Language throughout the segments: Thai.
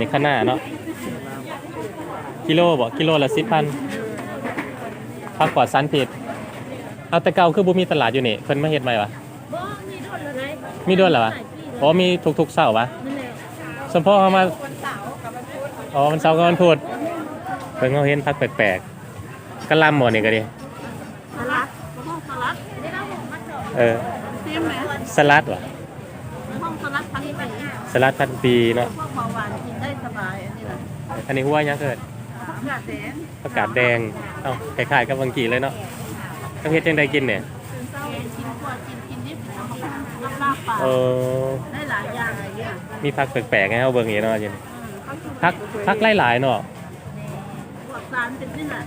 นี่ข้างหน้าเนาะกิโลบ่กิโลละสิบพันพักกว่าสันผิดเอาแต่เก่าคือบ่มีตลาดอยู่นี่เพิ่นมาเฮ็ดใหม่วะบ่มีโดนอะไรมีด้วยเหรอวะอ๋อมีทุกๆเสาร์วะนั่นแหละสมพ่อเขามาวันเสาร์กับวันพุธอ๋อมันเสาร์กับวันพุธเพิ่นเขาเห็นพักแปลกๆกะหลำหมดนี่ก็ดีสลัดห้องสลัดได้แล้วห้องมันเถอะเออเต็มไหมสลัดวะห้องสลัดพันปีสลัดพันปีเนาะพวกเบา หวานกินได้สบายอันนี้แหละอันนี้หัวยังเกิดผักกาดแดงผักกาดแดง เอ้าคล้ายๆกับบางกีเลยเนาะต้องเฮ็ดจังไดกินเนี่ยกินเศร้ากินขวดกินกินนิดน้ำลาบปลาเออได้หลายอย่างอะไรเนี่ยมีผักแปลกๆให้เฮาเบิ่งอีกเนาะจิผักผักหลายๆเนาะพวกสารเป็นนี่แหละ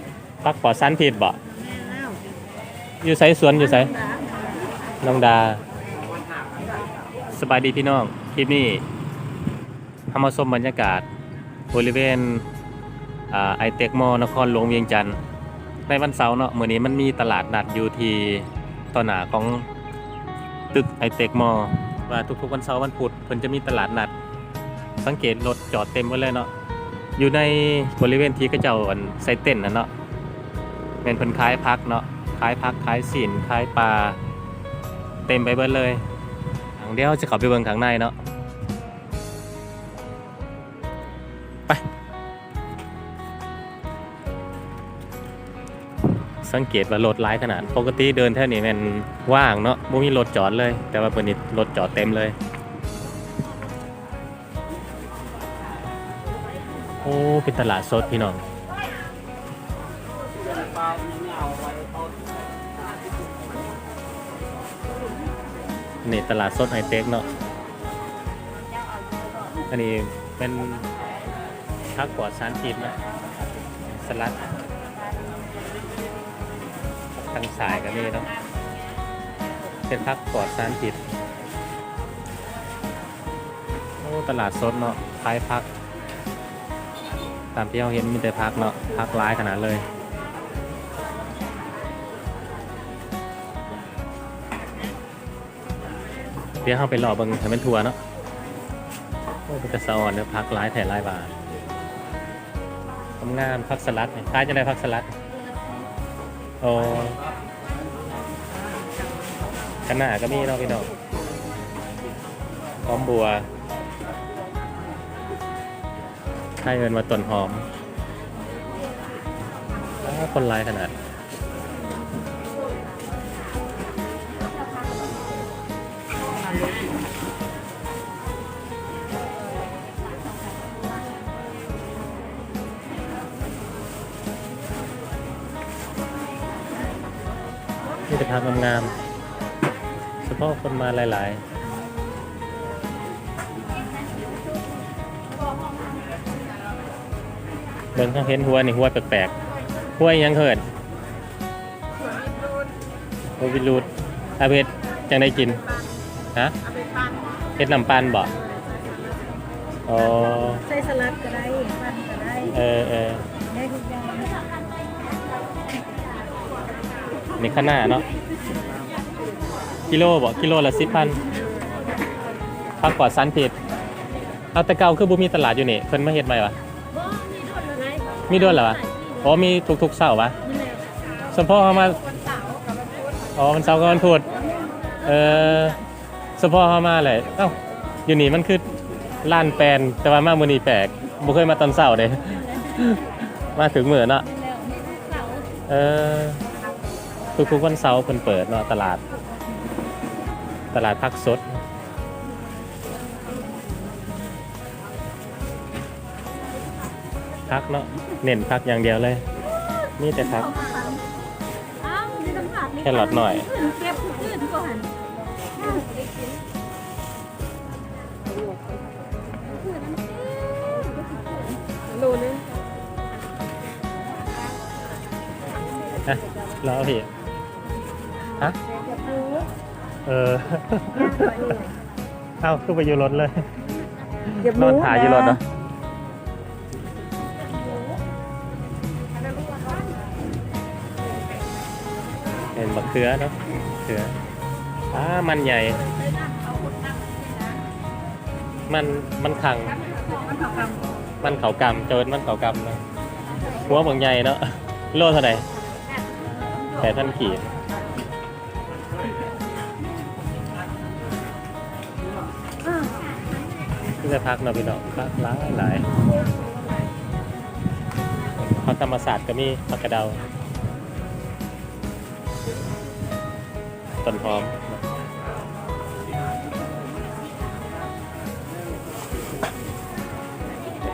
ผักปลอดสารพิษบ่แม่แล้วอยู่ไสสวนอยู่ไสน้องดา สบายดีพี่น้อง คลิปนี้ทำมาชมบรรยากาศ บริเวณไอเต็กมอนครหลวงเวียงจันทร์ในวันเสาร์เนาะเมื้อนี้มันมีตลาดนัดอยู่ที่ต่อหน้าของตึกไอเต็กมอว่าทุกๆวันเสาร์วันพุธเพิ่นจะมีตลาดนัด สังเกตรถจอดเต็มไว้เลยเนาะอยู่ในบริเวณที่กระเจ้าอันใส่เต้นนะเนาะเป็นเพิ่นขายพักเนาะขายพักขายสินขายปลาเต็มไปเบิดเลยเดี๋ยวจะข้าไปเบิ่งข้างในเนาะ ไป สังเกตว่ารถหลายขนาด ปกติเดินแถวนี้มันว่างเนาะบ่มีรถจอดเลย แต่ว่าเปิดนี้รถจอดเต็มเลย โอ้เป็นตลาดสดพี่น้องนี่ตลาดสดไฮเทคเนาะอันนี้เป็น พักปลอดสารพิษนะสลัดทางสายก็มีเนาะเป็นพักปลอดสารพิษโอ้ตลาดสดเนาะขายพัก ตามที่เราเห็นมีแต่พักเนาะพักร้ายขนาดเลยเดี๋ยวเข้าไปรอเบังให้มันทัวร์เนาะโอ้เป็นกระสอนเนี่ยพักร้ายแถร้ายบาท ทำงานพักสลัดเนี่ยคล้ายจะได้พักสลัดโอ้ขนาดก็มีเนาะพี่น้องหอมบัวให้เงินมาต้นหอมคนร้ายขนาด นี่จะพางงามๆเฉพาะคนมาหลาย ๆเบิ่งเขาเห็นหัวนี่หัวแปลกๆหัวอิหยังเหินหัววิรูดอาเพชรจังได้กินฮะเอาไปปั้นเฮ็ดน้ำปันบ่อ๋อใส่สลัดก็ได้ปั้นก็ได้เออเออได้ทุกอย่าง นี่ข้างหน้าเนาะกิโลบ่กิโลละสิบพันพักกว่าสันผิดเอาแต่เก่าคือบ่มีตลาดอยู่นี่เพิ่นมาเฮ็ดใหม่วะมีด้วยเหรอวะอ๋อมีทุกๆเสาร์วะสมพ่อเขามาวันเสาร์กับวันพุธอ๋อมันเสาร์กับวันพุธเออสมพ่อเขามาเลยเอ้าอยู่นี่มันคือล้านแปลนแต่ว่ามามือนี้แปลกบ่เคยมาตอนเช้าเด้มาถึงเหมือนาะนั่ะเออ ทุกๆวันเสาร์เพิ่นเปิดเนาะตลาด ตลาดพักสดพักเนาะเน้นพักอย่างเดียวเลยมีแต่พัก แค่หลอดหน่อยขึ้นเก็บขึ้นก่อนโลนึงอะรอพี่ ฮะเออเอ้าขึ้นไปอยู่รถเลยนอนถ่ายอยู่รถเนาะเห็นบักเขือเนาะเขืออ่ามันใหญ่ มันมันขัง มันผักกำมันเขากำเจินมันเขากำเนาะหัวบางใหญ่เนาะโลเท่าไหร่แปดพันขีด ที่จะพักเนาะพี่น้องพักหลายหลายพักธรรมศาสตร์ก็มีพักกระเดาต้นหอม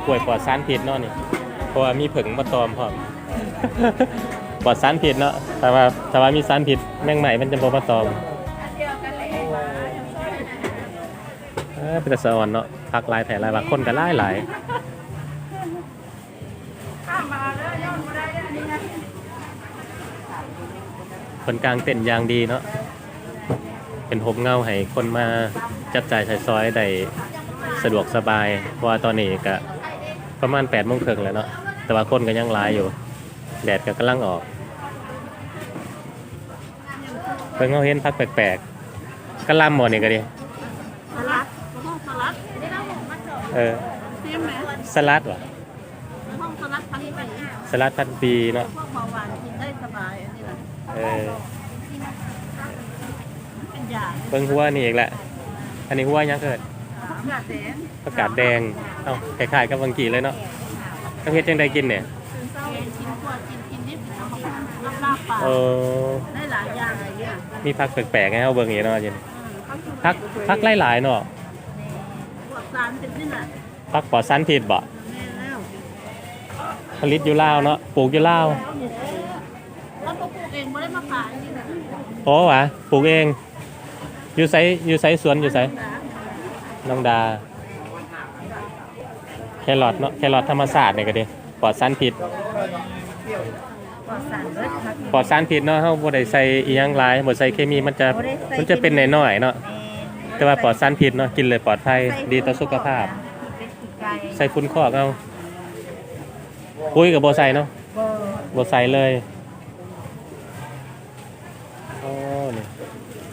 ป่วยปลอดสารพิษเนาะนี่เพราะว่ามีผึ่งมาตอมพร้อมปลอดสารพิษเนาะแต่ว่าแต่ว่ามีสารพิษแมงใหม่มันจะบ่มาตอมเป็นสะอ่อนเนาะ พักหลายแผลหลายบางคนก็หลายหลายข้ามมาแล้วย้อนมาได้อันนี้นะคนกลางเต้นอย่างดีเนาะเป็นหมเงาให้คนมาจับจ่ายใช้ซอยได้สะดวกสบายเพราะว่าตอนนี้ก็ประมาณ8ปดโมงครึ่งแล้วเนาะแต่ว่าคนก็ยังหลายอยู่ แดดก็กำลังออกเพิ่งเขาเห็นพักแปลกๆก็ล่ำหมดนี่ก็ดี เออเต็มไหมสลัดวะห้องสลัดพันปีสลัดพันปีเนาะพวกเบาหวานกินได้สบายอันนี้แหละเออเป็นยาเบิ่งหัวนี่อีกแหละ อันนี้หัวยังเกิดยาแดงประกาศแดงเอ้าคล้ายๆกับบางกีเลยเนาะต้องเฮ็ดจังไดกินเนี่ยกินเศร้ากินขวดกินกินนิดน้ำลาบปลาเออได้หลายอย่างอะไรเนี่ยมีพักแปลกๆให้เฮาเบิ่งอีกเนาะจินพักพักหลายๆเนาะขวด สารเป็นนี่แหละพักปลอดสารพิษบ่แม่แล้วผลิตอยู่ลาวเนาะปลูกอยู่ลาวแล้วก็ปลูกเองไม่ได้มาขายนี่นะโอ้หวะปลูกเองอยู่ไสอยู่ไสสวนอยู่ไสน้องดา แครอทเนาะแครอทธรรมศาสตร์นี่ก็ดีปลอดสารพิษขวดสารเบิดครับปลอดสารพิษเนาะเฮาบ่ได้ใส่อีหยังหลายบ่ใส่เคมีมันจะมันจะเป็นน้อยๆเนาะ แต่ว่าปลอดสารพิษเนาะกินเลยปลอดภัยดีต่อสุขภาพ ใส่ฟุ้นคอกเอาปุ้ยกับบ่ใส่เนาะบ่ใส่เลยโอ้นี่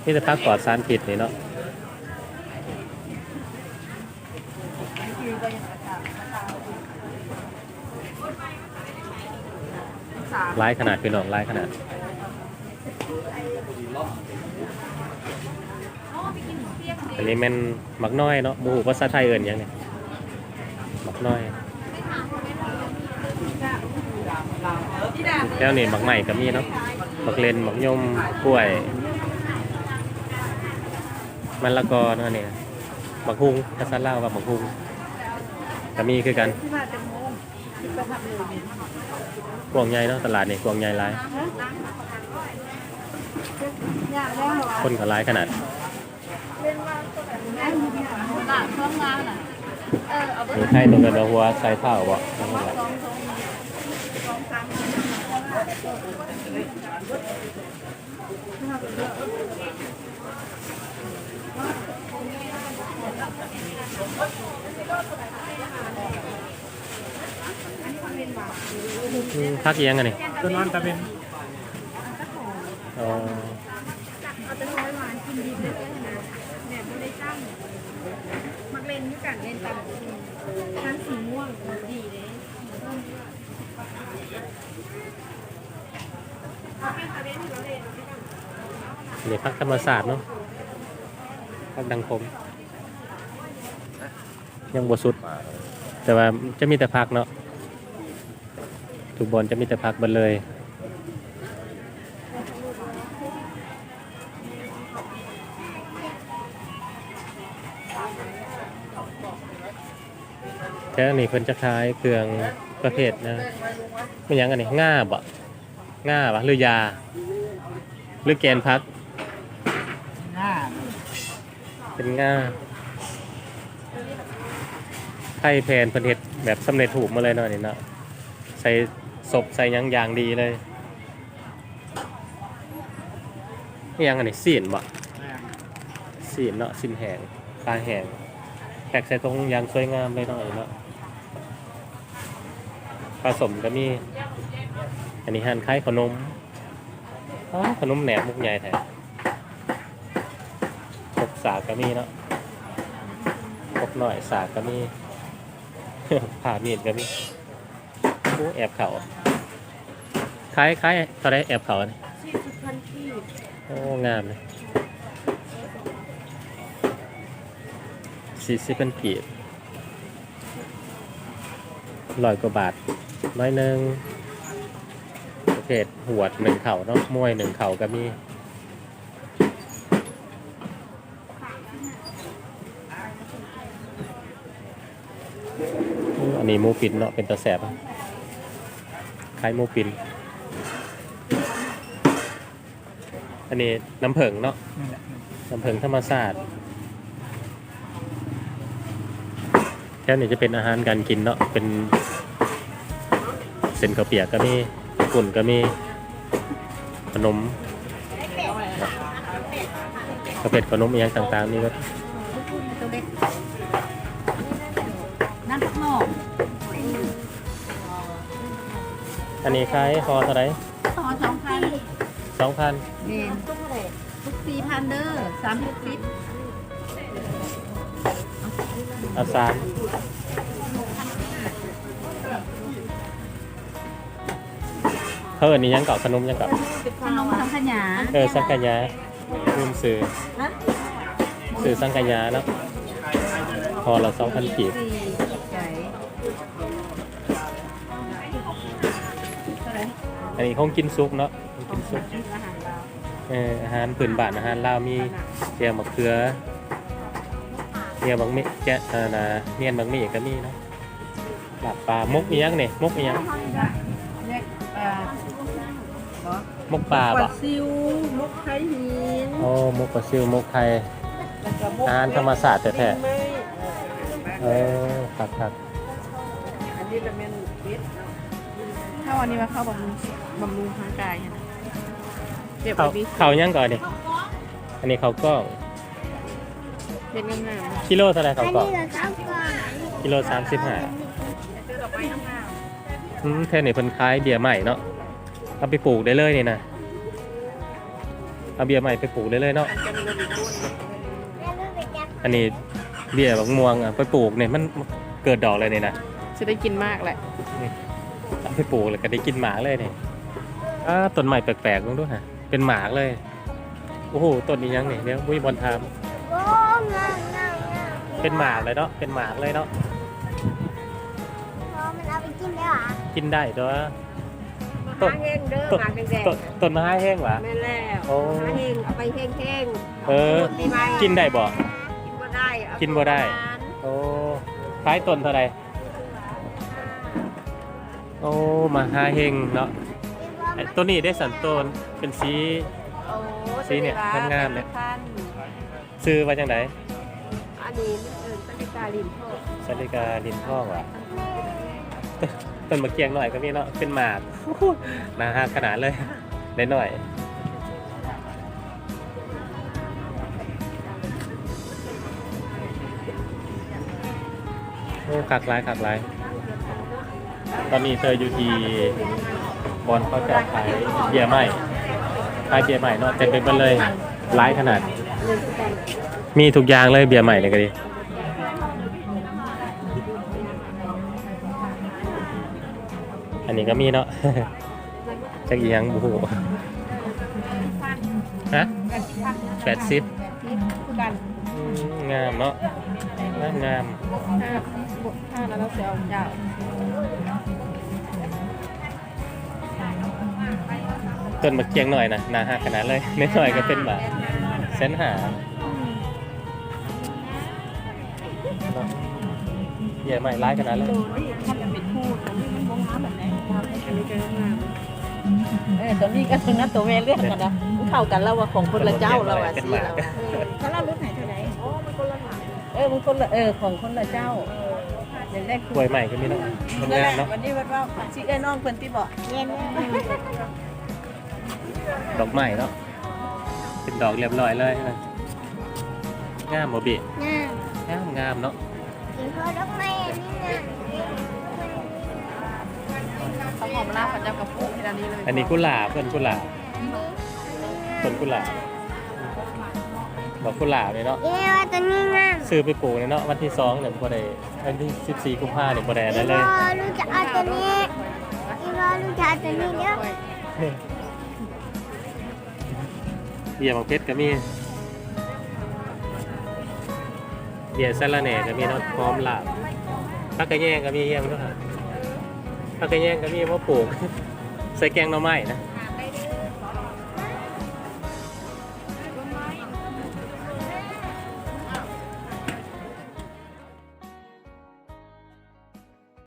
นี่จะพักปลอดสารพิษนี่เนาะหลายขนาดพี่น้องหลายขนาด อันนี้แมันหมักน้อยเนาะบูภาษาไทยเอิ้นยังเนี่ยหมักน้อยแล้วนี่หมักใหม่ก็มีเนาะหมักเลนหมักยมกล้วยมันละกอเนาะเนี่ยหมักฮุงภาษาลาวว่าหมักฮุงก็มีคือกันที่มาเต็มโมงที่ไปทำเลยเนี่ยกวงใหญ่เนาะตลาดนี่กวงใหญ่หลายอยากได้หรคนก็หลายขนาด ตลาดช่องงานอะเออเอาไปมีไข่ตัวกันหัวใส่เผาบ่นั่นแหละสองสองสองสามอืมพักเอียงกันนี่ตัวนอนตะเป็นอ๋อ เอาแต่ร้อยหวานกินดีได้เลยนะแบบไม่ได้ตั้งมั กเล่นด้วยกันเล่นตามทั้งสีม่วงดีเลยนี่พักธรรมศาสตร์เนาะพักดังคมยังบสุด แต่ว่าจะมีแต่พักเนาะทุกบอลจะมีแต่พักหมดเลย แค่นี้เพิ่นจะขายเครื่องประเภทนะไม่ยังอันนี้ง่าบ่ง่าบ่หรือยา หรือแกนพัก หน้าเป็นง่าไข่แพนเพิ่นเฮ็ดแบบสำเร็จรูปมาเลยเนาะนี่เนาะใส่ศพใส่หยังอย่างดีเลยนี่ยังอันนี้ซีนบ่ซีนเนาะซีนแหงปลาแหงแพ็กใส่ตรงอยางสวยงามเลยเนาะนี่เนาะ ผสมก็มี อันนี้หั่นคล้ายขนมอ้าวขนมแหนมมุกใหญ่แท้พกสากก็มีเนาะพกหน่อยสากก็มีผ่ามีดก็มีโอ้แอบเขาคล้ายคล้ายเท่าไรแอบเขาเนี่ยสี่สิบพันกีโอ้งามเลยสี่สิบเป็นกีบร้อยกว่าบาท ร้อยหนึ่งประเภทหวดหนึ่งเข่าเนาะมวยหนึ่งเข่าก็มีอันนี้มูปินเนาะเป็นตะแสบคล้ายมูปิน อันนี้น้ำผึ้งเนาะน้ำผึ้งธรรมศาสตร์แค่นี้จะเป็นอาหารการกินเนาะเป็น ส้นข้าวเปียกก็มีกุ่นก็มีขนมข้าวเป็ดขนมอหย่างต่างๆนี่ก็ตัวเล็กน้ำพักนอกอันนี้คล้ายคอเท่าไหรต่อสองพันสองพันเมนทุกสี่พันเด้อสามสิบสิบเอาสาม เขาเอินนี้ยังเกาะขนมยังเกาะขนมสังขยาเออสังกัญญาลืมซื้อซื้อสังกัญญาเนาะพอละสองพันกีบสี่ใจอันนี้ของกินซุปเนาะของกินซุปอาหารเราเอออาหารพื้นบ้านอาหารลาวมีแกงมะเขือเนียบังมิแกะอ่านะเนียนบังมิก็มีเนาะหลับปลามกอีหยังเนี่ยมกอีหยังเล็กเอ่อ มกปลาปบ่ลาซิวมุกไข่หินโอ้มกปลาซิวมกไข่แล้วก็มุกอาหารธรรมศาสตร์แท้ไม่ๆเออครับครับอันนี้ละเมนปิดถ้าวันนี้มาเข้าบำรุงบำรุงร่างกายนะเจ็บเขาบีเขายังก่อนดิอันนี้เขากล้องเป็นงามกิโลเท่าไหรอัเขานกล้องนี้เราชอบก่อนกิโลสามสิบห้าๆซื้อดอกไม้งามอืมแท่นี่เพิ่นขายเบียร์ใหม่เนาะ เอาไปปลูกได้เลยนี่นะเอาเบียร์ใหม่ไปปลูกได้เลยเนาะๆอันจะมีเงินอีกด้วยแล้วก็ไปจับอันนี้เบียร์บักม่วงอะไปปลูกเนี่ยมันเกิดดอกเลยนี่นะจะได้กินมากแหละเอาไปปลูกแล้วก็ได้กินหมากเลยนี่อ่าต้นใหม่แปลกๆลองดูฮะเป็นหมากเลยโอ้โหต้นนี้ยังนี่เดี๋ยวบุ้ยบอลทามโอ้งามงามงามเป็นหมากเลยเนาะเป็นหมากเลยเนาะพอมันเอาไปกินได้หรอกินได้ตัว ต้นแห้งเด้อต้นหมากแดงต้นต้นไม้แห้งหวะๆแม่นแล้วโอ้ หาแห้งเอาไปแห้งเออๆปีใหม่กินได้บ่ กินบ่ได้เอากินบ่ได้โอ้คล้ายต้นเท่าไหรโอ้มาหาเฮงเนาะไอ้ตัวนี้ได้สันต้นเป็นสี โอ้สีเนี่ยงามๆเนี่ยพันซื้อมาจังไดอันนี้มันเอิ้นสลิกาลินโทษสาลิกาดินท่องว่ะต้ นต้นมะเกียงหน่อยก็มีเนาะเป็นหมากหนาหักขนาดเลยได้หน่อยโอ้คักหลายคักหลายตอนนี้เธออยู่ที่บอลเขาจะขายเบียร์ใหม่ขายเบียร์ใหม่เนาะเต็มไปหมดเลยหลายขนาด มีทุกอย่างเลยเบียร์ใหม่เลยก็ดี นนี้ก็มีเนาะ จักอีหยังบูฮูฮะแปดสิบคือกันงามเนาะงามงามห้าบทห้าแล้วเราจะเอาเจ้าต้นมะเกียงหน่อยนะหนาหักขนาดเลยนิดหน่อยก็เป็นแบบเส้นหาเนาะเยี่ยใหม่ร้ายขนาดเลย เออตัวนี้ก็ตัวนั้นตัวแม่เลือกกันนะมันเข้ากันแล้วว่าของคนละเจ้าเราอะเป็นสีหมาเราอะเออเขาเล่ารุ่นไหนเท่าไหร่โอ้มันคนละหมาเออมันคนละเออของคนละเจ้าเดี๋ยวได้กล้วยใหม่ก็มีเนาะมันนั่นงาแหมละเนาะวันนี้วัดว่าชิไอ้น้องเพิ่นที่บอกเย็นเลยดอกใหม่เนาะเป็นดอกเรียบร้อยเลยนะงามโมบิงามงามงามเนาะ กินพอดอกไม้นี่งาม เขาหอมลาบประจำกับปุ๊กที่ร้านนี้เลยอันนี้กุหลาบเพื่อนกุหลาบต้นกุหลาบดอกกุหลาบเลยเนาะเย้ว่าตัวนี้งามซื้อไปปลูกเนี่ยเนาะวันที่2เนี่ยบ่ได้วันที่14กุมภาพันธ์เนี่ยบ่ได้อันนั้นเลยลูกจะเอาตัวนี้อีว่าลูกจะเอาตัวนี้เด้อเบียร์บางเพชรก็มีเบียร์ซาลาแหน่ก็มีเนาะพร้อมลาบผักกระแยงก็มีเฮียงเนาะครับ ผักกระแยงก็มีมาปลูก ใส่แกงหน่อไม้นะ